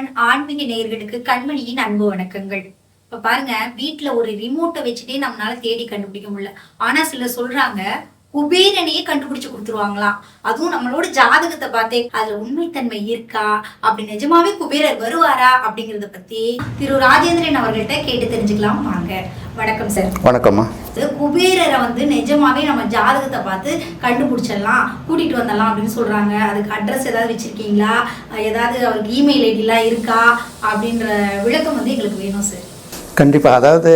One ஆன்மீக நேர்களுக்கு கண்மணியின் அன்பு வணக்கங்கள். இப்ப பாருங்க வீட்டுல ஒரு ரிமோட்டை வச்சுட்டே நம்மளால தேடி கண்டுபிடிக்க முடியல. ஆனா சிலர் சொல்றாங்க குபேரனையே கண்டுபிடிச்சு கொடுத்துருவாங்களாம். அதுவும் நம்மளோட ஜாதகத்தை பார்த்தே அதுல உண்மைத்தன்மை இருக்கா? அப்படி நிஜமாவே குபேரர் வருவாரா? அப்படிங்கறத பத்தி திரு ராஜேந்திரன் அவர்கள்ட்ட கேட்டு தெரிஞ்சுக்கலாம் வாங்க. வணக்கம் சார். வணக்கம்மா. குபேரரை வந்து நிஜமாவே நம்ம ஜாதகத்தை பார்த்து கண்டுபிடிச்சிடலாம் கூட்டிட்டு வந்துடலாம் அப்படின்னு சொல்றாங்க. அதுக்கு அட்ரஸ் ஏதாவது வச்சிருக்கீங்களா? ஏதாவது அவருக்கு இமெயில் ஐடிலாம் இருக்கா? அப்படின்ற விளக்கம் வந்து எங்களுக்கு வேணும் சார். கண்டிப்பாக அதாவது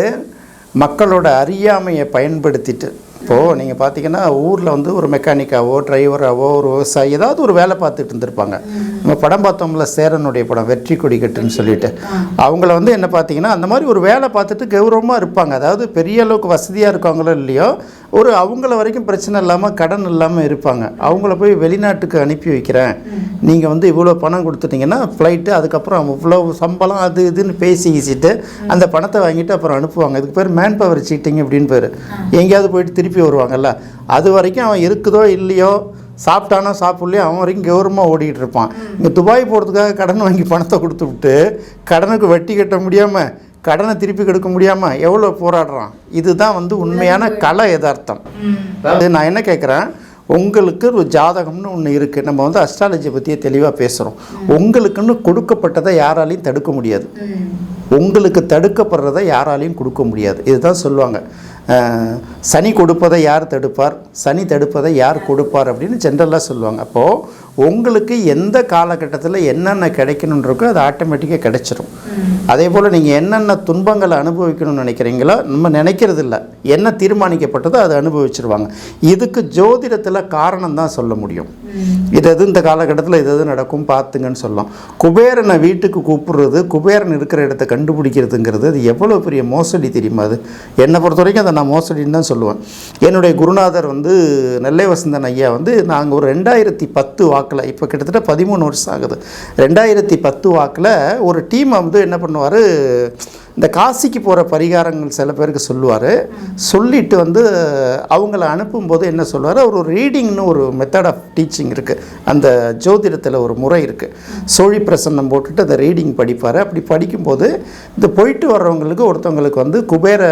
மக்களோட அறியாமையை பயன்படுத்திட்டு இப்போது நீங்கள் பார்த்தீங்கன்னா ஊரில் வந்து ஒரு மெக்கானிக்காவோ டிரைவராவோ ஒரு விவசாயி ஏதாவது ஒரு வேலை பார்த்துட்டு இருந்திருப்பாங்க. நம்ம படம் பார்த்தோம்ல சேரனுடைய படம் வெற்றி கொடி கட்டுன்னு சொல்லிட்டு. அவங்கள வந்து என்ன பார்த்தீங்கன்னா அந்த மாதிரி ஒரு வேலை பார்த்துட்டு கௌரவமாக இருப்பாங்க. அதாவது பெரிய அளவுக்கு வசதியாக இருக்காங்களோ இல்லையோ ஒரு அவங்கள வரைக்கும் பிரச்சனை இல்லாமல் கடன் இல்லாமல் இருப்பாங்க. அவங்கள போய் வெளிநாட்டுக்கு அனுப்பி வைக்கிறேன். நீங்கள் வந்து இவ்வளோ பணம் கொடுத்துட்டீங்கன்னா ஃப்ளைட்டு அதுக்கப்புறம் இவ்வளோ சம்பளம் அது இதுன்னு பேசி ஈசிட்டு அந்த பணத்தை வாங்கிட்டு அப்புறம் அனுப்புவாங்க. இதுக்கு பேர் மேன் பவர் சீட்டிங் அப்படின்னு பேர். எங்கேயாவது போயிட்டு திருப்பி வருவாங்கல்ல அது வரைக்கும் அவன் இருக்குதோ இல்லையோ சாப்பிட்டானோ சாப்பிட்லையோ அவன் வரைக்கும் கௌரவமாக ஓடிக்கிட்டு இருப்பான். இங்கே துபாய் போகிறதுக்காக கடன் வாங்கி பணத்தை கொடுத்து விட்டு கடனுக்கு வட்டி கட்ட முடியாமல் கடனை திருப்பி கொடுக்க முடியாமல் எவ்வளோ போராடுறான்? இதுதான் வந்து உண்மையான கலை யதார்த்தம். அதாவது நான் என்ன கேட்குறேன் உங்களுக்கு ஒரு ஜாதகம்னு ஒன்று இருக்குது நம்ம வந்து அஸ்ட்ராலஜி பற்றியே தெளிவாக பேசுகிறோம் உங்களுக்குன்னு கொடுக்கப்பட்டதை யாராலையும் தடுக்க முடியாது. உங்களுக்கு தடுக்கப்படுறதை யாராலையும் கொடுக்க முடியாது. இதுதான் சொல்லுவாங்க. சனி கொடுப்பதை யார் தடுப்பார்? சனி தடுப்பதை யார் கொடுப்பார் அப்படின்னு ஜென்ரலாக சொல்லுவாங்க. அப்போது உங்களுக்கு எந்த காலகட்டத்தில் என்னென்ன கிடைக்கணுன்றக்கோ அது ஆட்டோமேட்டிக்காக கிடைச்சிரும். அதே போல் நீங்கள் என்னென்ன துன்பங்களை அனுபவிக்கணும்னு நினைக்கிறீங்களோ நம்ம நினைக்கிறது இல்லை என்ன தீர்மானிக்கப்பட்டதோ அதை அனுபவிச்சிருவாங்க. இதுக்கு ஜோதிடத்தில் காரணம் தான் சொல்ல முடியும். இது எது இந்த காலகட்டத்தில் இது எது நடக்கும் பார்த்துங்கன்னு சொல்லலாம். குபேரனை வீட்டுக்கு கூப்பிடுறது குபேரன் இருக்கிற இடத்த கண்டுபிடிக்கிறதுங்கிறது அது எவ்வளோ பெரிய மோசடி தெரியுமா அது? என்னை பொறுத்த வரைக்கும் அதை நான் மோசடின்னு தான் சொல்லுவேன். என்னுடைய குருநாதர் வந்து நெல்லை வசந்தன் ஐயா வந்து நாங்கள் ஒரு ரெண்டாயிரத்தி பத்து வாக்கில். இப்போ கிட்டத்தட்ட பதிமூணு வருஷம் ஆகுது. ரெண்டாயிரத்தி பத்து வாக்கில் ஒரு டீம் வந்து என்ன பண்ணுவார்? இந்த காசிக்கு போகிற பரிகாரங்கள் சில பேருக்கு சொல்லுவார். சொல்லிட்டு வந்து அவங்கள அனுப்பும்போது என்ன சொல்லுவார்? அவர் ஒரு ரீடிங்னு ஒரு மெத்தட் ஆஃப் டீச்சிங் இருக்குது அந்த ஜோதிடத்தில் ஒரு முறை இருக்குது சோழி பிரசன்னம் போட்டுட்டு அந்த ரீடிங் படிப்பார். அப்படி படிக்கும்போது இந்த போயிட்டு வர்றவங்களுக்கு ஒருத்தவங்களுக்கு வந்து குபேர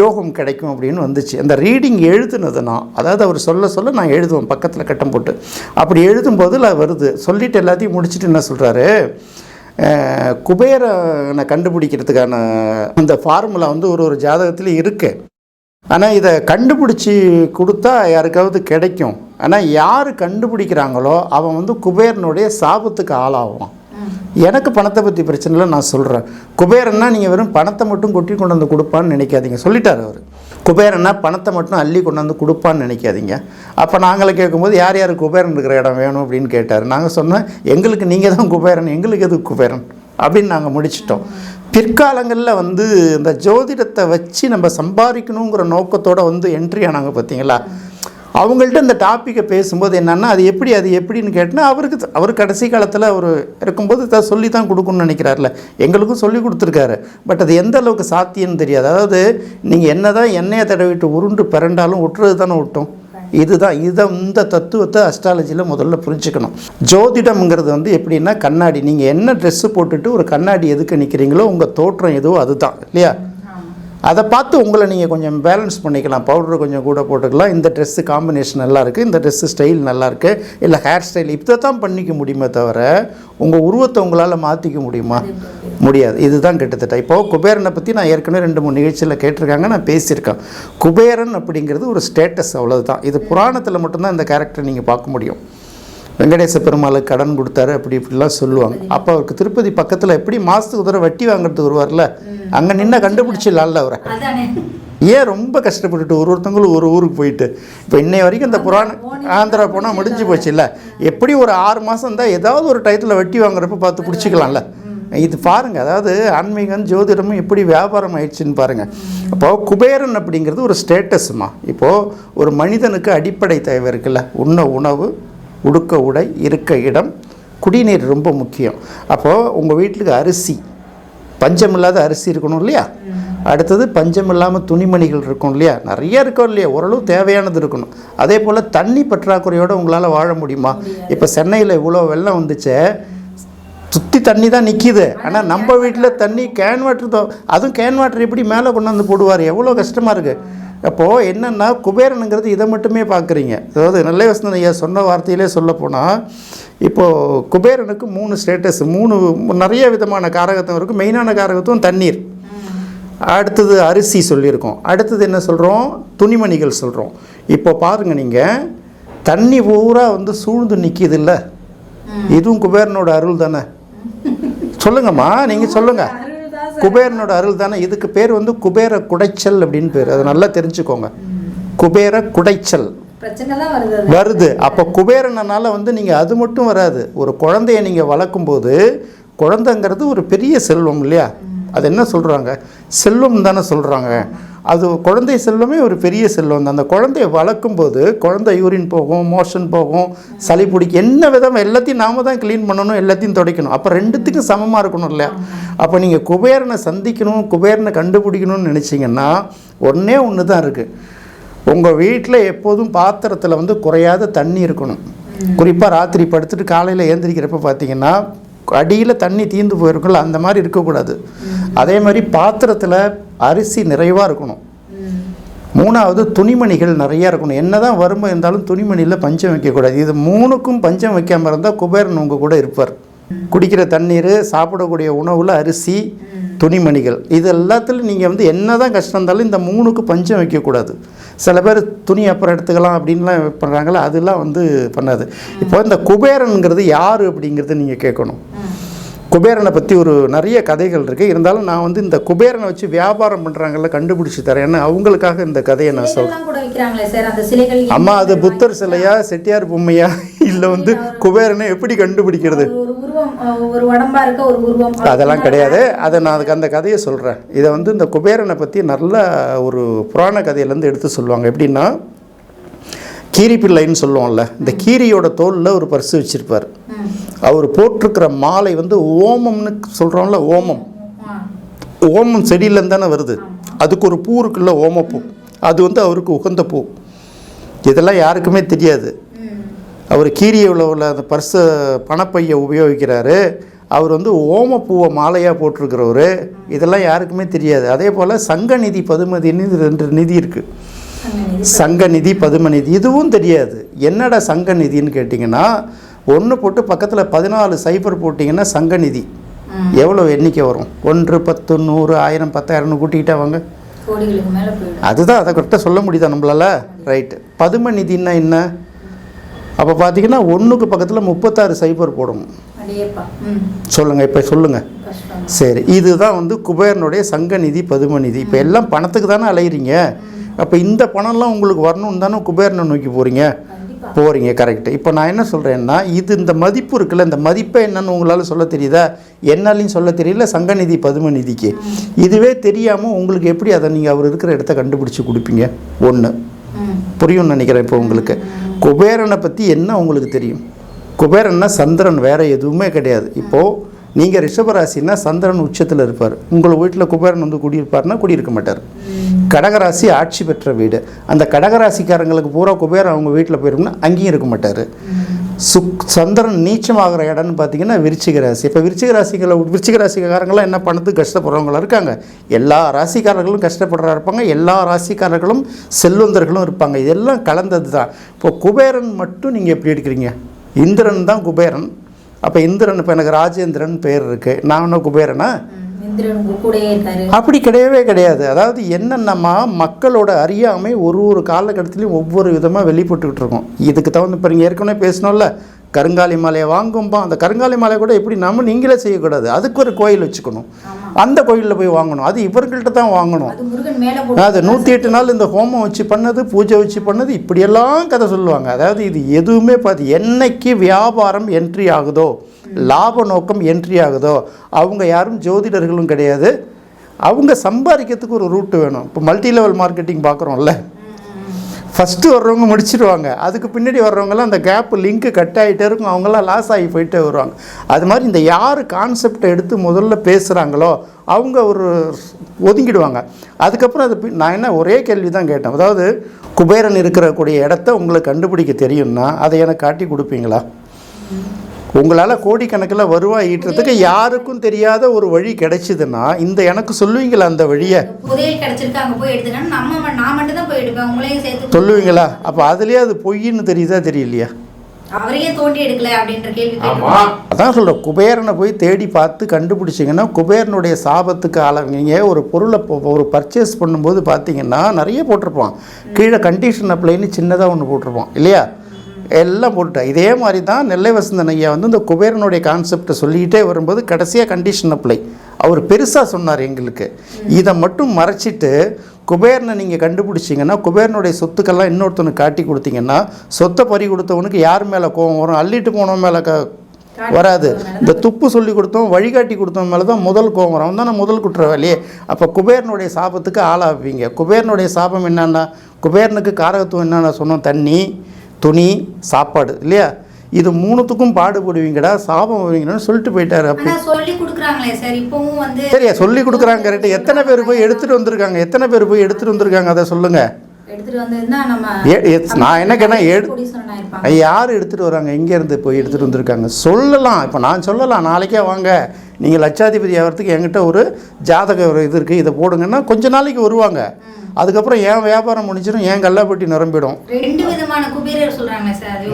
யோகம் கிடைக்கும் அப்படின்னு வந்துச்சு. அந்த ரீடிங் எழுதுனது நான் அதாவது அவர் சொல்ல சொல்ல நான் எழுதுவேன் பக்கத்தில் கட்டம் போட்டு. அப்படி எழுதும்போது அது வருது. சொல்லிட்டு எல்லாத்தையும் முடிச்சுட்டு என்ன சொல்கிறாரு குபேரனை கண்டுபிடிக்கிறதுக்கான அந்த ஃபார்முலா வந்து ஒரு ஒரு ஜாதகத்தில் இருக்குது ஆனால் இதை கண்டுபிடிச்சி கொடுத்தா யாருக்காவது கிடைக்கும். ஆனால் யார் கண்டுபிடிக்கிறாங்களோ அவன் வந்து குபேரனுடைய சாபத்துக்கு ஆளாவான். எனக்கு பணத்தை பற்றி பிரச்சனை இல்லை நான் சொல்கிறேன் குபேரன்னா நீங்கள் வெறும் பணத்தை மட்டும் கொட்டி கொண்டு வந்து கொடுப்பான்னு நினைக்காதீங்க. சொல்லிட்டார் அவர். குபேரன்னா பணத்தை மட்டும் அள்ளி கொண்டு வந்து கொடுப்பான்னு நினைக்காதீங்க. அப்போ நாங்களே கேட்கும்போது யார் யார் குபேரன் இருக்கிற இடம் வேணும்? அப்படின்னு கேட்டார். நாங்கள் சொன்னோம் எங்களுக்கு நீங்கள் தான் குபேரன் எங்களுக்கு எது குபேரன்? அப்படின்னு நாங்கள் முடிச்சிட்டோம். பிற்காலங்களில் வந்து இந்த ஜோதிடத்தை வச்சு நம்ம சம்பாதிக்கணுங்கிற நோக்கத்தோடு வந்து என்ட்ரி ஆனாங்க பார்த்தீங்களா அவங்கள்ட்ட இந்த டாப்பிக்கை பேசும்போது என்னென்னா அது எப்படி அது எப்படின்னு கேட்டால் அவருக்கு த- அவர் கடைசி காலத்தில் அவர் இருக்கும்போது த சொல்லி தான் கொடுக்கணும்னு நினைக்கிறாருல எங்களுக்கும் சொல்லி கொடுத்துருக்காரு. பட் அது எந்த அளவுக்கு சாத்தியம்னு தெரியாது. அதாவது நீங்கள் என்ன தான் எண்ணெயை தடவிட்டு உருண்டு பிறண்டாலும் ஒட்டுறது தானே ஒட்டும். இதுதான் இதுதான் இந்த தத்துவத்தை அஸ்ட்ராலஜியில் முதல்ல புரிஞ்சுக்கணும். ஜோதிடம்ங்கிறது வந்து எப்படின்னா கண்ணாடி. நீங்கள் என்ன ட்ரெஸ்ஸு போட்டுட்டு ஒரு கண்ணாடி எதுக்கு நிற்கிறீங்களோ உங்கள் தோற்றம் எதுவோ அதுதான் இல்லையா? அதை பார்த்து உங்களை நீங்கள் கொஞ்சம் பேலன்ஸ் பண்ணிக்கலாம். பவுடர் கொஞ்சம் கூட போட்டுக்கலாம். இந்த ட்ரெஸ்ஸு காம்பினேஷன் நல்லாயிருக்கு இந்த ட்ரெஸ்ஸு ஸ்டைல் நல்லாயிருக்கு இல்லை ஹேர் ஸ்டைல் இதை தான் பண்ணிக்க முடியுமே தவிர உங்கள் உருவத்தை உங்களால் மாற்றிக்க முடியுமா? முடியாது. இதுதான் கிட்டத்தட்ட. இப்போது குபேரனை பற்றி நான் ஏற்கனவே ரெண்டு மூணு நிகழ்ச்சியில் கேட்டிருக்காங்க. நான் பேசியிருக்கேன். குபேரன் அப்படிங்கிறது ஒரு ஸ்டேட்டஸ் அவ்வளோதான் இது புராணத்தில் மட்டும்தான் இந்த கேரக்டர் நீங்கள் பார்க்க முடியும். வெங்கடேச பெருமாளுக்கு கடன் கொடுத்தாரு அப்படி இப்படிலாம் சொல்லுவாங்க. அப்போ அவருக்கு திருப்பதி பக்கத்தில் எப்படி மாதத்துக்கு தடவை வட்டி வாங்குறதுக்கு வருவார்ல? அங்கே நின்று கண்டுபிடிச்சிடலாம்ல அவரை. ஏன் ரொம்ப கஷ்டப்பட்டுட்டு ஒரு ஒருத்தவங்களும் ஒரு ஊருக்கு போயிட்டு இப்போ இன்னை வரைக்கும் இந்த புராண ஆந்திரா போனால் முடிஞ்சு போச்சு இல்லை? எப்படி ஒரு ஆறு மாதம் தான் ஏதாவது ஒரு டயத்தில் வட்டி வாங்குறப்ப பார்த்து பிடிச்சிக்கலாம்ல? இது பாருங்க அதாவது ஆன்மீகம் ஜோதிடமும் எப்படி வியாபாரம் ஆயிடுச்சுன்னு பாருங்க. அப்போது குபேரன் அப்படிங்கிறது ஒரு ஸ்டேட்டஸ்மா இப்போது ஒரு மனிதனுக்கு அடிப்படை தேவை இருக்குல்ல? உண்ண உணவு உடுக்க உடை இருக்க இடம் குடிநீர் ரொம்ப முக்கியம். அப்போது உங்கள் வீட்டுக்கு அரிசி பஞ்சமில்லாத அரிசி இருக்கணும் இல்லையா? அடுத்தது பஞ்சம் இல்லாமல் துணிமணிகள் இருக்கும் இல்லையா? நிறைய இருக்கும் இல்லையா? ஓரளவு தேவையானது இருக்கணும். அதே போல் தண்ணி பற்றாக்குறையோடு உங்களால் வாழ முடியுமா? இப்போ சென்னையில் இவ்வளோ வெள்ளம் வந்துச்சே. சுற்றி தண்ணி தான் நிற்கிது ஆனால் நம்ம வீட்டில் தண்ணி கேன் வாட்டர் தான் அதுவும் கேன் வாட்டர் எப்படி மேலே கொண்டாந்து போடுவார்? எவ்வளோ கஷ்டமாக இருக்குது அப்போது என்னென்னா குபேரனுங்கிறது இதை மட்டுமே பார்க்குறீங்க. அதாவது நல்ல வசந்தன் ஐயா சொன்ன வார்த்தையிலே சொல்ல போனால் இப்போது குபேரனுக்கு மூணு ஸ்டேட்டஸ் மூணு நிறைய விதமான காரகத்துவம் இருக்குது மெயினான காரகத்துவம் தண்ணீர். அடுத்தது அரிசி சொல்லியிருக்கோம். அடுத்தது என்ன சொல்கிறோம் துணிமணிகள் சொல்கிறோம் இப்போ பாருங்கள் நீங்கள் தண்ணி பூரா வந்து சூழ்ந்து நிற்கிது இல்லை இதுவும் குபேரனோட அருள் தானே? சொல்லுங்கம்மா நீங்கள் சொல்லுங்கள் குபேரனோட அருள் தானே? இதுக்கு பேர் வந்து குபேர குடைச்சல் அப்படின்னு பேர். அதை நல்லா தெரிஞ்சுக்கோங்க. குபேர குடைச்சல். வருது அப்போ குபேரனால வந்து நீங்கள் அது மட்டும் வராது. ஒரு குழந்தைய நீங்கள் வளர்க்கும்போது குழந்தைங்கிறது ஒரு பெரிய செல்வம் இல்லையா? அது என்ன சொல்கிறாங்க செல்வம் தானே சொல்கிறாங்க அது குழந்தை செல்வமே ஒரு பெரிய செல்வம் தான். அந்த குழந்தைய வளர்க்கும்போது குழந்தை யூரின் போகும் மோஷன் போகும் சளி பிடிக்கும் என்ன விதம் எல்லாத்தையும் நாம தான் க்ளீன் பண்ணணும் எல்லாத்தையும் துடைக்கணும். அப்போ ரெண்டுத்துக்கும் சமமாக இருக்கணும் இல்லையா? அப்போ நீங்கள் குபேரனை சந்திக்கணும் குபேரனை கண்டுபிடிக்கணும்னு நினச்சிங்கன்னா ஒன்றே ஒன்று தான் இருக்குது உங்கள் வீட்டில் எப்போதும் பாத்திரத்தில் வந்து குறையாத தண்ணி இருக்கணும். குறிப்பாக ராத்திரி படுத்துட்டு காலையில் ஏந்திரிக்கிறப்ப பார்த்தீங்கன்னா அடியில் தண்ணி தீந்து போயிருக்கும்ல அந்த மாதிரி இருக்கக்கூடாது. அதே மாதிரி பாத்திரத்தில் அரிசி நிறைவாக இருக்கணும். மூணாவது துணிமணிகள் நிறையா இருக்கணும். என்னதான் வறுமை இருந்தாலும் துணிமணியில் பஞ்சம் வைக்கக்கூடாது. இது மூணுக்கும் பஞ்சம் வைக்காமல் இருந்தால் குபேரன் உங்கள் கூட இருப்பார். குடிக்கிற தண்ணீர் சாப்பிடக்கூடிய உணவில் அரிசி துணிமணிகள். இது எல்லாத்துலையும் நீங்கள் வந்து என்ன தான் கஷ்டம் இருந்தாலும் இந்த மூணுக்கு பஞ்சம் வைக்கக்கூடாது. சில பேர் துணி அப்புறம் எடுத்துக்கலாம் அப்படின்லாம் பண்ணுறாங்களா அதெல்லாம் வந்து பண்ணாது. இப்போ இந்த குபேரனுங்கிறது யார் அப்படிங்கிறத நீங்கள் கேட்கணும். குபேரனை பற்றி ஒரு நிறைய கதைகள் இருக்குது இருந்தாலும் நான் வந்து இந்த குபேரனை வச்சு வியாபாரம் பண்ணுறாங்கல்ல கண்டுபிடிச்சி தரேன். ஏன்னா அவங்களுக்காக இந்த கதையை நான் சொல்கிறேன் அம்மா அது புத்தர் சிலையா செட்டியார் பொம்மையா? இல்லை வந்து குபேரனை எப்படி கண்டுபிடிக்கிறது? ஒரு உடம்பா இருக்க ஒரு உருவம். அதெல்லாம் கிடையாது. அதை நான் அதுக்கு அந்த கதையை சொல்கிறேன் இதை வந்து இந்த குபேரனை பற்றி நல்ல ஒரு புராண கதையிலேருந்து எடுத்து சொல்லுவாங்க. எப்படின்னா கீரி பிள்ளைன்னு சொல்லுவோம்ல இந்த கீரியோட தோலில் ஒரு பர்ஸ் வச்சுருப்பார். அவர் போட்டிருக்கிற மாலை வந்து ஓமம்னு சொல்கிறோம்ல ஓமம். ஓமம் செடியிலேருந்து தானே வருது. அதுக்கு ஒரு பூ இருக்குல்ல ஓமப்பூ. அது வந்து அவருக்கு உகந்த பூ. இதெல்லாம் யாருக்குமே தெரியாது. அவர் கீரியில் உள்ள அந்த பர்ஸை பணப்பையை உபயோகிக்கிறாரு. அவர் வந்து ஓமப்பூவை மாலையாக போட்டிருக்கிறவர். இதெல்லாம் யாருக்குமே தெரியாது. அதே போல் சங்கநிதி பதுமதின்னு ரெண்டு நிதி இருக்குது அங்க சங்கநிதி பதுமநிதி இதுவும் தெரியாது. என்னடா சங்கநிதின்னு கேட்டிங்கன்னா ஒன்று போட்டு பக்கத்தில் பதினாலு சைபர் போட்டிங்கன்னா சங்கநிதி ம். எவ்வளோ எண்ணிக்கை வரும்? ஒன்று பத்து நூறு ஆயிரம் பத்தாயிரம்னு கூட்டிக்கிட்டே வாங்க. அதுதான் அதை கரெக்டாக சொல்ல முடியுதா நம்மளால? ரைட்டு பதும நிதின்னா என்ன? அப்போ பார்த்தீங்கன்னா ஒன்றுக்கு பக்கத்தில் முப்பத்தாறு சைபர் போடணும். சொல்லுங்கள் இப்போ சொல்லுங்கள் சரி இதுதான் வந்து குபேரனுடைய சங்க நிதி பதும நிதி. இப்போ எல்லாம் பணத்துக்கு தானே அலையிறீங்க. அப்போ இந்த பணம்லாம் உங்களுக்கு வரணும்னு தானே குபேரனை நோக்கி போகிறீங்க போகிறீங்க கரெக்டு இப்போ நான் என்ன சொல்கிறேன்னா இது இந்த மதிப்பு இருக்குல்ல இந்த மதிப்பை என்னன்னு உங்களால் சொல்ல தெரியுதா? என்னாலையும் சொல்ல தெரியல சங்கநிதி பதும நிதிக்கு. இதுவே தெரியாமல் உங்களுக்கு எப்படி அதை நீங்கள் அவர் இருக்கிற இடத்த கண்டுபிடிச்சி கொடுப்பீங்க? ஒன்று புரியும்னு நினைக்கிறேன் இப்போ உங்களுக்கு. குபேரனை பற்றி என்ன உங்களுக்கு தெரியும்? குபேரன்னா சந்திரன் வேறு எதுவுமே கிடையாது. இப்போது நீங்கள் ரிஷபராசின்னா சந்திரன் உச்சத்தில் இருப்பார். உங்கள் வீட்டில் குபேரன் வந்து குடியிருப்பார்னா குடியிருக்க மாட்டார். கடகராசி ஆட்சி பெற்ற வீடு. அந்த கடகராசிக்காரங்களுக்கு பூரா குபேரன் அவங்க வீட்டில் போயிருக்குன்னா அங்கேயும் இருக்க மாட்டார். சுக் சந்திரன் நீச்சமாகிற இடம்னு பார்த்தீங்கன்னா விருச்சிக ராசி. இப்போ விருச்சிக ராசிகளை விருச்சிக ராசிக்காரங்களாம் என்ன பண்ணுறது கஷ்டப்படுறவங்களா இருக்காங்க. எல்லா ராசிக்காரர்களும் கஷ்டப்படுறா இருப்பாங்க. எல்லா ராசிக்காரர்களும் செல்வந்தர்களும் இருப்பாங்க. இதெல்லாம் கலந்தது தான். இப்போ குபேரன் மட்டும் நீங்கள் எப்படி எடுக்கிறீங்க? இந்திரன் தான் குபேரன். அப்போ இந்திரன் இப்போ எனக்கு ராஜேந்திரன் பேர் இருக்குது நான் என்ன குபேரனா? அப்படி கிடையவே கிடையாது. அதாவது என்னென்னமா மக்களோட அறியாமை ஒரு ஒரு காலகட்டத்திலையும் ஒவ்வொரு விதமாக வெளிப்பட்டுக்கிட்டு இருக்கும். இதுக்கு தகுந்த இப்போ நீங்கள் ஏற்கனவே பேசணும்ல கருங்காலி மாலையை வாங்கும்போ. அந்த கருங்காலி மாலையை கூட எப்படி நம்ம நீங்களே செய்யக்கூடாது. அதுக்கு ஒரு கோயில் வச்சுக்கணும். அந்த கோயிலில் போய் வாங்கணும். அது இவர்கள்ட்ட தான் வாங்கணும். அது நூற்றி எட்டு நாள் இந்த ஹோமம் வச்சு பண்ணது பூஜை வச்சு பண்ணது இப்படியெல்லாம் கதை சொல்லுவாங்க. அதாவது இது எதுவுமே பார்த்து என்னைக்கு வியாபாரம் என்ட்ரி ஆகுதோ லாப நோக்கம் என்ட்ரி ஆகுதோ அவங்க யாரும் ஜோதிடர்களும் கிடையாது. அவங்க சம்பாதிக்கிறதுக்கு ஒரு ரூட்டு வேணும். இப்போ மல்டி லெவல் மார்க்கெட்டிங் பார்க்குறோம்ல. ஃபஸ்ட்டு வர்றவங்க முடிச்சிடுவாங்க அதுக்கு பின்னாடி வர்றவங்கலாம் அந்த கேப் லிங்க்கு கட் ஆகிட்டே இருக்கும். அவங்களாம் லாஸ் ஆகி போயிட்டே வருவாங்க. அது மாதிரி இந்த யார் கான்செப்டை எடுத்து முதல்ல பேசுகிறாங்களோ அவங்க ஒரு ஒதுங்கிடுவாங்க. அதுக்கப்புறம் அது நான் என்ன ஒரே கேள்வி தான் கேட்டேன். அதாவது குபேரன் இருக்கிறக்கூடிய இடத்த உங்களுக்கு கண்டுபிடிக்க தெரியும்னா அதை எனக்கு காட்டி கொடுப்பீங்களா? உங்களால் கோடிக்கணக்கில் வருவாய் ஈட்டுறதுக்கு யாருக்கும் தெரியாத ஒரு வழி கிடைச்சிதுன்னா இந்த எனக்கு சொல்லுவீங்களா அந்த வழியை? புதையல் கிடைச்சிருக்கு அங்க போய் எடுத்துக்கணும். நம்ம ம- நான் மட்டும் தான் போய் எடுப்பேன் உங்களையும் சேர்த்து சொல்லுவீங்களா? அப்போ அதுலேயே அது பொய்ன்னு தெரியுதா தெரியலையா? அவரையே தோண்டி எடுக்கல அப்படின்ற கேள்வி ஆமா. கேட்டு அதான் சொல்கிறேன் குபேரனை போய் தேடி பார்த்து கண்டுபிடிச்சிங்கன்னா குபேரனுடைய சாபத்துக்கு ஆளவங்க. ஒரு பொருளை ஒரு பர்ச்சேஸ் பண்ணும்போது பார்த்தீங்கன்னா நிறைய போட்டிருப்பான். கீழே கண்டிஷன் அப்ளைன்னு சின்னதாக ஒன்று போட்டிருப்பான் இல்லையா? எல்லாம் போட்டுட்டேன். இதே மாதிரி தான் நெல்லை வசந்தன் ஐயா வந்து இந்த குபேரனுடைய கான்செப்டை சொல்லிக்கிட்டே வரும்போது கடைசியாக கண்டிஷன் அப்ளை அவர் பெருசாக சொன்னார் எங்களுக்கு. இதை மட்டும் மறைச்சிட்டு குபேரனை நீங்கள் கண்டுபிடிச்சிங்கன்னா குபேரனுடைய சொத்துக்கெல்லாம் இன்னொருத்தனுக்கு காட்டி கொடுத்தீங்கன்னா சொத்தை பறி கொடுத்தவனுக்கு யார் மேலே கோவம் வரும்? அள்ளிட்டு போனவன் மேலே க வராது. இந்த துப்பு சொல்லி கொடுத்தோம் வழிகாட்டி கொடுத்தவன் மேலே தான் முதல் கோவம் வரும். அவன் தான் முதல் குற்றவாளியே அப்போ குபேரனுடைய சாபத்துக்கு ஆளாவீங்க. குபேரனுடைய சாபம் என்னன்னா குபேரனுக்கு காரகத்துவம் என்னென்ன சொன்னோம் தண்ணி. துணி சாப்பாடு இல்லையா? இது மூணுத்துக்கும் பாடுபடுவீங்கடா சாபம் வருவீங்கன்னு சொல்லிட்டு போயிட்டாரு அப்போ ஆனா சொல்லி கொடுக்குறாங்களே சார் இப்பவும் வந்து சரியா சொல்லி கொடுக்குறாங்க கரெக்ட். எத்தனை பேர் போய் எடுத்துகிட்டு வந்திருக்காங்க? எத்தனை பேர் போய் எடுத்துகிட்டு வந்திருக்காங்க? அதை சொல்லுங்கள் நான் என்ன கேட்டேன், யார் எடுத்துகிட்டு வராங்க? எங்கேருந்து போய் எடுத்துகிட்டு வந்திருக்காங்க? சொல்லலாம். இப்போ நான் சொல்லலாம். நாளைக்கே வாங்க. நீங்கள் லட்சாதிபதி ஆகிறதுக்கு என்கிட்ட ஒரு ஜாதக ஒரு இது இருக்குது இதை போடுங்கன்னா கொஞ்ச நாளைக்கு வருவாங்க. அதுக்கப்புறம் என் வியாபாரம் முடிஞ்சிடும் என் கல்லாப்பட்டி நிரம்பிடும். ரெண்டு விதமான குபேரர் சொல்றாங்க சார்.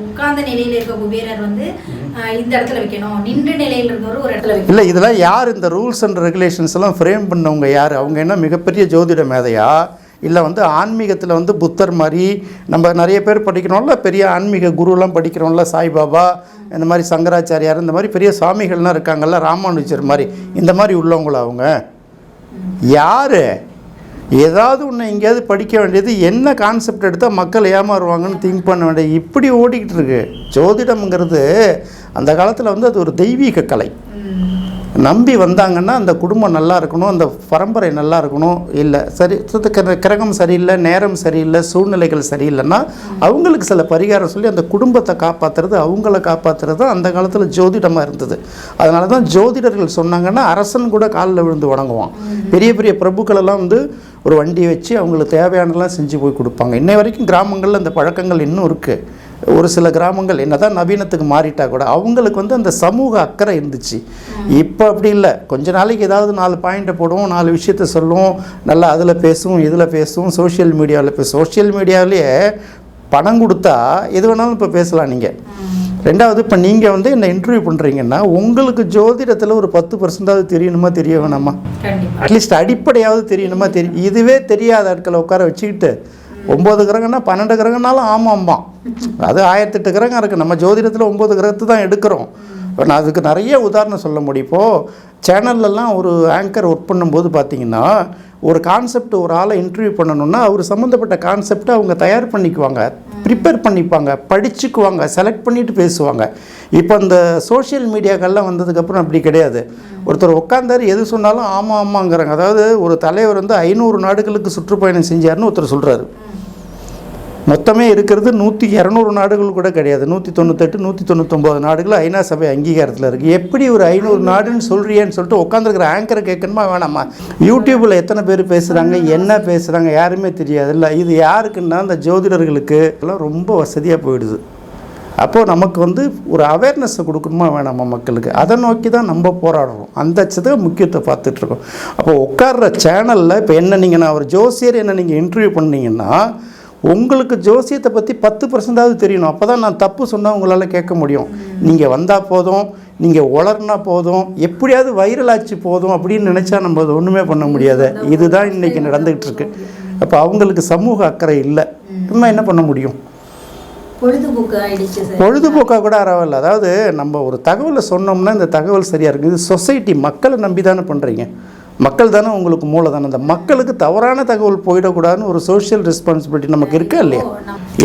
உட்கார்ந்த நிலையில இருக்க குபேரர் வந்து இந்த இடத்துல வைக்கணும். நின்ற நிலையில இருக்கவர் ஒரு இடத்துல வைக்கணும். இல்லை இதெல்லாம் யார் இந்த ரூல்ஸ் அண்ட் ரெகுலேஷன்ஸ் எல்லாம் ஃப்ரேம் பண்ணவங்க யார்? அவங்க என்ன மிகப்பெரிய ஜோதிட மேதையா? இல்லை வந்து ஆன்மீகத்தில் வந்து புத்தர் மாதிரி நம்ம நிறைய பேர் படிக்கிறோம்ல பெரிய ஆன்மீக குருலாம் படிக்கிறோம்ல சாய்பாபா இந்த மாதிரி சங்கராச்சாரியார் இந்த மாதிரி பெரிய சுவாமிகள்லாம் இருக்காங்கல்ல ராமானுஜர் மாதிரி. இந்த மாதிரி உள்ளவங்களா அவங்க? யார்? ஏதாவது ஒன்று எங்கேயாவது படிக்க வேண்டியது என்ன கான்செப்ட் எடுத்தால் மக்கள் ஏமாறுவாங்கன்னு திங்க் பண்ண வேண்டியது இப்படி ஓடிக்கிட்டு இருக்கு. ஜோதிடம்ங்கிறது அந்த காலத்தில் வந்து அது ஒரு தெய்வீக கலை. நம்பி வந்தாங்கன்னா அந்த குடும்பம் நல்லா இருக்கணும் அந்த பரம்பரை நல்லா இருக்கணும் இல்லை. சரி கிர- கிரகம் சரியில்லை நேரம் சரியில்லை சூழ்நிலைகள் சரியில்லைன்னா அவங்களுக்கு சில பரிகாரம் சொல்லி அந்த குடும்பத்தை காப்பாற்றுறது அவங்கள காப்பாற்றுறது தான் அந்த காலத்தில் ஜோதிடமாக இருந்தது. அதனால தான் ஜோதிடர்கள் சொன்னாங்கன்னா அரசன் கூட காலில் விழுந்து வணங்குவான். பெரிய பெரிய பிரபுக்களெல்லாம் வந்து ஒரு வண்டியை வச்சு அவங்களுக்கு தேவையானதெல்லாம் செஞ்சு போய் கொடுப்பாங்க. இன்னை வரைக்கும் கிராமங்களில் அந்த பழக்கங்கள் இன்னும் இருக்குது ஒரு சில கிராமங்கள் என்னதான் நவீனத்துக்கு மாறிட்டா கூட அவங்களுக்கு வந்து அந்த சமூக அக்கறை இருந்துச்சு. இப்போ அப்படி இல்லை. கொஞ்ச நாளைக்கு ஏதாவது நாலு பாயிண்ட்டை போடுவோம் நாலு விஷயத்த சொல்லுவோம் நல்லா அதில் பேசுவோம் இதில் பேசுவோம் சோஷியல் மீடியாவில் பேசுவோம். சோஷியல் மீடியாவிலேயே பணம் கொடுத்தா எது வேணாலும் இப்போ பேசலாம் நீங்கள் ரெண்டாவது இப்போ நீங்கள் வந்து என்ன இன்டர்வியூ பண்ணுறீங்கன்னா உங்களுக்கு ஜோதிடத்தில் ஒரு பத்து பர்சன்டாவது தெரியணுமா தெரிய வேணாமா? அட்லீஸ்ட் அடிப்படையாவது தெரியணுமா தெரியும் இதுவே தெரியாத ஆட்களை உட்கார வச்சுக்கிட்டு ஒம்பது கிரகம்னா பன்னெண்டு கிரகம்னாலும் ஆமாம்பான் அது ஆயிரத்தெட்டு கிரகம் இருக்குது நம்ம ஜோதிடத்தில் ஒம்பது கிரகத்தை தான் எடுக்கிறோம். இப்போ நான் அதுக்கு நிறைய உதாரணம் சொல்ல முடியும். இப்போது சேனல்லலாம் ஒரு ஆங்கர் ஒர்க் பண்ணும்போது பார்த்தீங்கன்னா ஒரு கான்செப்ட் ஒரு ஆளை இன்டர்வியூ பண்ணணுன்னா அவர் சம்மந்தப்பட்ட கான்செப்டை அவங்க தயார் பண்ணிக்குவாங்க. ப்ரிப்பேர் பண்ணிப்பாங்க படிச்சுக்குவாங்க செலக்ட் பண்ணிட்டு பேசுவாங்க. இப்போ இந்த சோஷியல் மீடியாக்கள்லாம் வந்ததுக்கப்புறம் அப்படி கிடையாது. ஒருத்தர் உட்காந்தாரு எது சொன்னாலும் ஆமாம் ஆமாங்கிறாங்க. அதாவது ஒரு தலைவர் வந்து ஐநூறு நாடுகளுக்கு சுற்றுப்பயணம் செஞ்சாருன்னு ஒருத்தர் சொல்கிறாரு மொத்தமே இருக்கிறது நூற்றி இரநூறு நாடுகள் கூட கிடையாது. நூற்றி தொண்ணூத்தெட்டு நூற்றி தொண்ணூத்தொம்பது நாடுகள் ஐநா சபை அங்கீகாரத்தில் இருக்குது எப்படி ஒரு ஐநூறு நாடுன்னு சொல்கிறியேன்னு சொல்லிட்டு உட்காந்துருக்கிற ஆங்கரை கேட்கணுமா? வேணாமா? யூடியூப்பில் எத்தனை பேர் பேசுகிறாங்க என்ன பேசுகிறாங்க யாருமே தெரியாது இல்லை இது யாருக்குன்னா இந்த ஜோதிடர்களுக்கு எல்லாம் ரொம்ப வசதியாக போயிடுது. அப்போது நமக்கு வந்து ஒரு அவேர்னஸை கொடுக்கணுமா வேணாமா மக்களுக்கு? அதை நோக்கி தான் நம்ம போராடுறோம். அந்த சதை முக்கியத்தை பார்த்துட்ருக்கோம் அப்போ உட்கார்ற சேனலில் இப்போ என்ன நீங்கள் நான் ஒரு ஜோசியர் என்ன நீங்கள் இன்டர்வியூ பண்ணிங்கன்னா உங்களுக்கு ஜோசியத்தை பற்றி பத்து பர்சன்டாவது தெரியணும். அப்போ தான் நான் தப்பு சொன்னால் உங்களால் கேட்க முடியும். நீங்கள் வந்தால் போதும் நீங்கள் உளர்னா போதும் எப்படியாவது வைரல் ஆச்சு போதும் அப்படின்னு நினச்சா நம்ம அது ஒன்றுமே பண்ண முடியாது. இதுதான் இன்றைக்கி நடந்துகிட்டு இருக்கு. அப்போ அவங்களுக்கு சமூக அக்கறை இல்லை. நம்ம என்ன பண்ண முடியும்? பொழுதுபோக்காக கூட பரவாயில்ல அதாவது நம்ம ஒரு தகவலை சொன்னோம்னா இந்த தகவல் சரியாக இருக்குது இது சொசைட்டி மக்களை நம்பி தானே பண்ணுறீங்க மக்கள் தானே உங்களுக்கு மூலதனம் அந்த மக்களுக்கு தவறான தகவல் போயிடக்கூடாதுன்னு ஒரு சோஷியல் ரெஸ்பான்சிபிலிட்டி நமக்கு இருக்கா இல்லையா?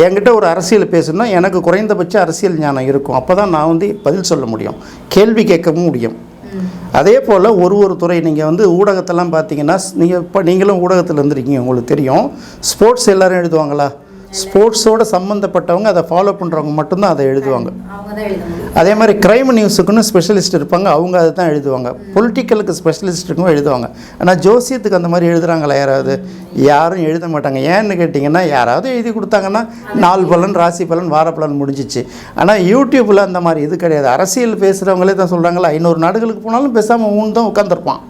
என்கிட்ட ஒரு அரசியல் பேசணும்னா எனக்கு குறைந்தபட்ச அரசியல் ஞானம் இருக்கும். அப்போ தான் நான் வந்து பதில் சொல்ல முடியும். கேள்வி கேட்கவும் முடியும். அதே போல் ஒரு ஒரு துறை நீங்கள் வந்து ஊடகத்தெல்லாம் பார்த்தீங்கன்னா நீங்கள் இப்போ நீங்களும் ஊடகத்தில் இருந்திருக்கீங்க உங்களுக்கு தெரியும். ஸ்போர்ட்ஸ் எல்லோரும் எழுதுவாங்களா? ஸ்போர்ட்ஸோட சம்மந்தப்பட்டவங்க அதை ஃபாலோ பண்ணுறவங்க மட்டும்தான் அதை எழுதுவாங்க. அதே மாதிரி கிரைம் நியூஸுக்குன்னு ஸ்பெஷலிஸ்ட் இருப்பாங்க அவங்க அதை தான் எழுதுவாங்க. பொலிட்டிக்கலுக்கு ஸ்பெஷலிஸ்ட்டுக்கும் எழுதுவாங்க. ஆனால் ஜோசியத்துக்கு அந்த மாதிரி எழுதுறாங்களா யாராவது? யாரும் எழுத மாட்டாங்க. ஏன்னு கேட்டிங்கன்னா யாராவது எழுதி கொடுத்தாங்கன்னா நாள் பலன் ராசி பலன் வார பலன் முடிஞ்சிச்சு. ஆனால் யூடியூப்பில் அந்த மாதிரி இது கிடையாது. அரசியல் பேசுகிறவங்களே தான் சொல்கிறாங்களா ஐநூறு நாடுகளுக்கு போனாலும் பேசாமல் ஊன் தான் உட்காந்துருப்பான்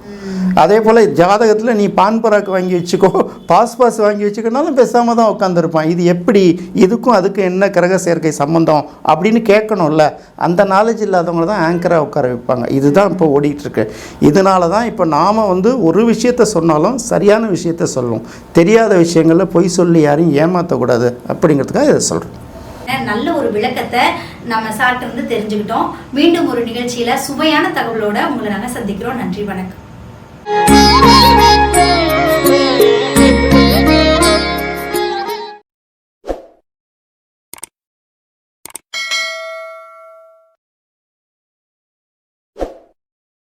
அதே போல் ஜாதகத்தில் நீ பான் பராக்கு வாங்கி வச்சுக்கோ பாஸ் பாஸ் வாங்கி வச்சுக்கனாலும் பேசாமல் தான் உட்காந்துருப்பான் இது எப்படி? இதுக்கும் அதுக்கும் என்ன கிரக சேர்க்கை சம்மந்தம் அப்படின்னு கேட்கணும்ல. அந்த நாலேஜ் இல்லாதவங்க தான் ஆங்கராக உட்கார வைப்பாங்க. இதுதான் இப்போ ஓடிட்டுருக்கு இதனால தான் இப்போ நாம் வந்து ஒரு விஷயத்த சொன்னாலும் சரியான விஷயத்த சொல்லுவோம். தெரியாத விஷயங்களில் பொய் சொல்லி யாரையும் ஏமாற்றக்கூடாது அப்படிங்கிறதுக்காக இதை சொல்கிறேன் நல்ல ஒரு விளக்கத்தை நம்ம சார்ட்டு தெரிஞ்சுக்கிட்டோம். மீண்டும் ஒரு நிகழ்ச்சியில் சுவையான தகவலோட உங்களை நாங்கள் சந்திக்கிறோம். நன்றி வணக்கம். 呜呜呜呜呜。